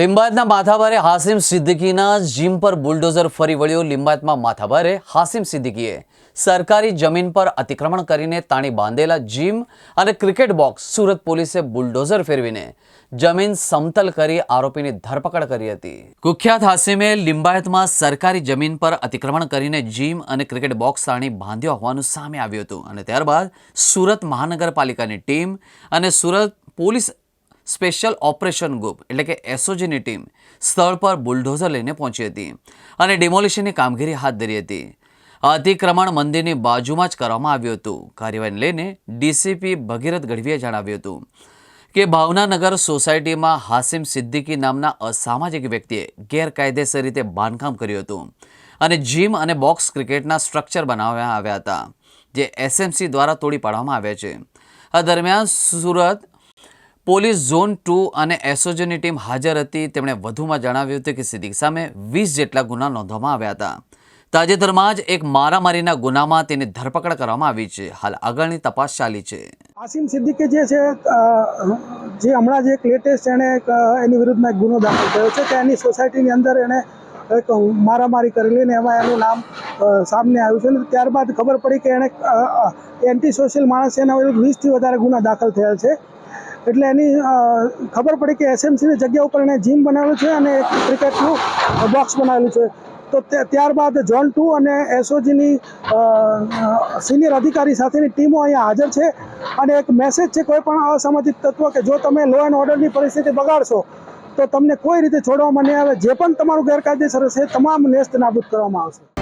લિંબાયતના માથાભારે હાસિમ સિદ્દીકીના જીમ પર બુલડોઝર ફરી વળ્યો. લિંબાયતમાં માથાભારે હાસિમ સિદ્દીકીએ સરકારી જમીન પર અતિક્રમણ કરીને તાણી બાંધેલા જીમ અને ક્રિકેટ બોક્સ સુરત પોલીસે બુલડોઝર ફેરવીને જમીન સમતલ કરી આરોપીની ધરપકડ કરી હતી. કુખ્યાત હાસિમે લિંબાયતમાં સરકારી જમીન પર અતિક્રમણ કરીને જીમ અને ક્રિકેટ બોક્સ તાણી બાંધ્યો હોવાનું સામે આવ્યું હતું અને ત્યારબાદ સુરત મહાનગરપાલિકાની ટીમ અને Surat police special operation group, એટલે કે એસઓજીની ટીમ, સ્થળ પર બુલડોઝર લઈને પહોંચી હતી અને ડિમોલિશનની કામગીરી હાથ ધરી હતી. અતિક્રમણ મંદિરની બાજુમાં જ કરવામાં આવ્યું હતું. કાર્યવાહીને લઈને ડીસીપી ભગીરથ ગઢવીએ જણાવ્યું હતું કે ભાવનાનગર સોસાયટીમાં હાસિમ સિદ્દીકી નામના અસામાજિક વ્યક્તિએ ગેરકાયદેસર રીતે બાંધકામ કર્યું હતું અને જીમ અને બોક્સ ક્રિકેટના સ્ટ્રક્ચર બનાવવામાં આવ્યા હતા, જે એસએમસી દ્વારા તોડી પાડવામાં આવ્યા છે. આ દરમિયાન સુરત પોલીસ ઝોન ટુ અને એસઓજીની ટીમ હાજર હતી. તેમણે વધુમાં જણાવ્યું હતું કે સિદ્દીક સામે વીસ જેટલા ગુના નોંધવામાં આવ્યા હતા. તાજેતરમાં જ એક મારામારીના ગુનામાં તેની ધરપકડ કરવામાં આવી છે. હાલ આગળની તપાસ ચાલી છે. આસિમ સિદ્દીકી જે છે જે હમણાં જે એક લેટેસ્ટ એણે એની વિરુદ્ધમાં એક ગુનો દાખલ થયો છે કે એની સોસાયટીની અંદર એણે એક મારામારી કરેલી ને એમાં એનું નામ સામને સામે આવ્યું છે. અને ત્યારબાદ ખબર પડી કે એણે એન્ટી સોશિયલ માણસ એના વિરુદ્ધ વીસથી વધારે ગુના દાખલ થયા છે. એટલે એની ખબર પડી કે એસએમસીની જગ્યા ઉપર એણે જીમ બનાવેલું છે અને એક ક્રિકેટનું બોક્સ બનાવેલું છે. તો ત્યારબાદ ઝોન ટુ અને એસઓજીની સિનિયર અધિકારી સાથેની ટીમો અહીંયા હાજર છે. અને એક મેસેજ છે કોઈ પણ અસામાજિક તત્વ કે જો તમે લો એન્ડ ઓર્ડરની પરિસ્થિતિ બગાડશો, તો તમને કોઈ રીતે છોડવામાં નહીં આવે. જે પણ તમારું ગેરકાયદેસર હશે, તમામ નેસ્ત નાબૂદ કરવામાં આવશે.